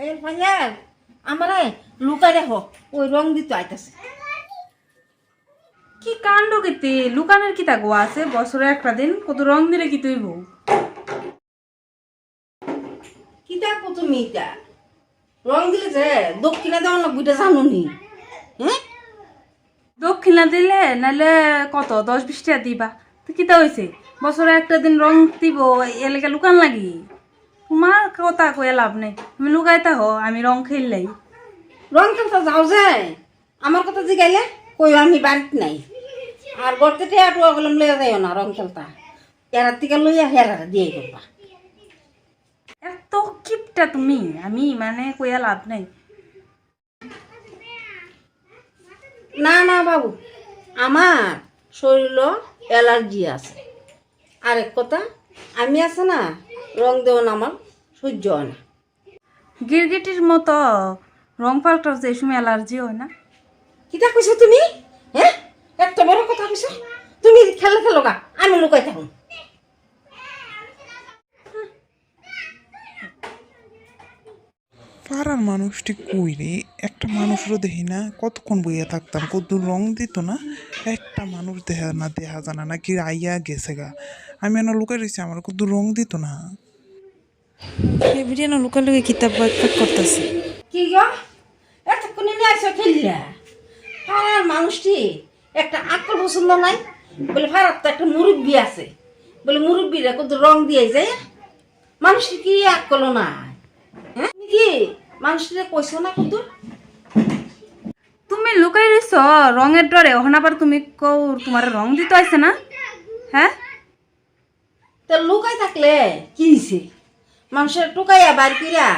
এই ফাইয়ার আমারে লুকাই দেখো ওই রং দিতে আইতাছে। কি কাণ্ড কিতে লুকানের কি তাগো আছে? বছরে একটা দিন কত রং দিলে কি তুই বউ কি দেখো তুমি এটা? রং দিলে যে দক্ষিণে দেওয়া না বুঝতে জানো নি? হ্যাঁ? দক্ষিণা দিলে নাহলে কত? দশ বিশ টাকা দিবা। তো কিতা হয়েছে বছরে একটা দিন রং দিব এলাকা লুকান লাগি? তোমার কথা কয়ে লাভ নেই। তুমি লুকাইতে হো আমি রং খেললেই। রং খেলতে যাও যে। আমার কথা জিগাইলে কই আমি বাড়িতে নাই। আর গড়তে টেয়াটু বললাম লইয়া যাইও না রং খেলতা এরার থেকে লইয়া হেরা দিয়ে করবা এত কিপটা তুমি আমি মানে কইয়া লাভ নেই। না না বাবু। আমার শরীর অ্যালার্জি আছে। আরেক কথা আমি আছে না? রং দেওয়া না আমার সহ্য হয় না। গিরগিটির মতো রং পাল্টার যে সময় অ্যালার্জি হয় না। কিতা কইছো তুমি? হ্যাঁ? একটা বড় কথা কইছো? তুমি খেলে খেলো গা আমি লুকাই থাকুন পাড়ার মানুষটি কই রে? একটা মানুষেরও দেখি না কতক্ষণ বইয়া থাকতাম কত রং দিত না? একটা মানুষ দেখা না দেখা জানা না কি আইয়া গেছে গা। আমি এনে লুকাই রয়েছি আমার কত রং দিত না। এভরিয়া না লুকা কিতাব করতেছে। কি গো? এতক্ষণ নিয়ে আসো খেলিয়া পাড়ার মানুষটি একটা আকল পছন্দ নাই বলে ভারত তো একটা মুরব্বী আছে। বলে মুরব্বীরা কত রং দিয়ে যায়। মানুষটি কি আকল নাই। হ্যাঁ? তুমি কি মানুষটিরে কইছো না কত তুমি লুকাই রইছ রঙের ডরে। ওখানে আবার তুমি কৌ তোমার রং দিতে আছে না? হ্যাঁ? তা লুকাই থাকলে কি হয়েছে মানুষের টুকাইয়া বার কইরা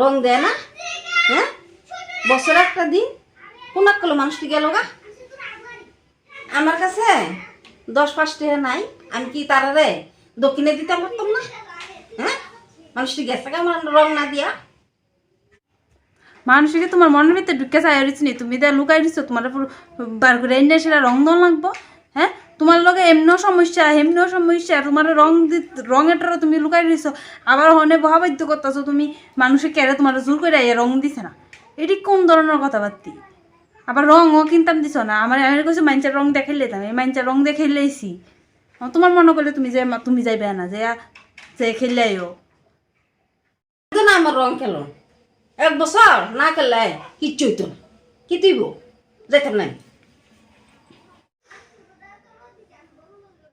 রং দেয় না? হ্যাঁ? বছর একটা দিন কোন করল মানুষটি গেল গা আমার কাছে দশ পাঁচ টাকা নাই। আমি কি তারারে দক্ষিণে দিতে পারতাম না? হ্যাঁ? মানুষটি গেছে গা আমার রং না দিয়া? মানুষকে তোমার মনের ভিতরে ঢুকে চাই তুমি দে লুকাই দিছো, তোমার বার করে এনে সেটা রং দন লাগবো। হ্যাঁ? তোমার লগে এমনও সমস্যা এমনও সমস্যা, তোমার রং দি রঙেরটা তুমি লুকাই দিছো, আবার হনে বহাবাদ্য করতেছো তুমি, মানুষে কেড়ে তোমার জোর করে রং দিছে না। এটি কোন ধরনের কথাবার্তি? আবার রঙও কিনতাম দিছ না, আমার আমি কইছো, মাইনচার রং দেখাইলে দিতাম এই মাইনচার রং দেখাইলেইছি। তোমার মনে করলে তুমি যে তুমি যাইবে না, যে যে খেললেও তো না আমার রং খেলো? এক বছর না খেললে কিচ্ছু হইতো না। কি তুইব? যেতাম নাই।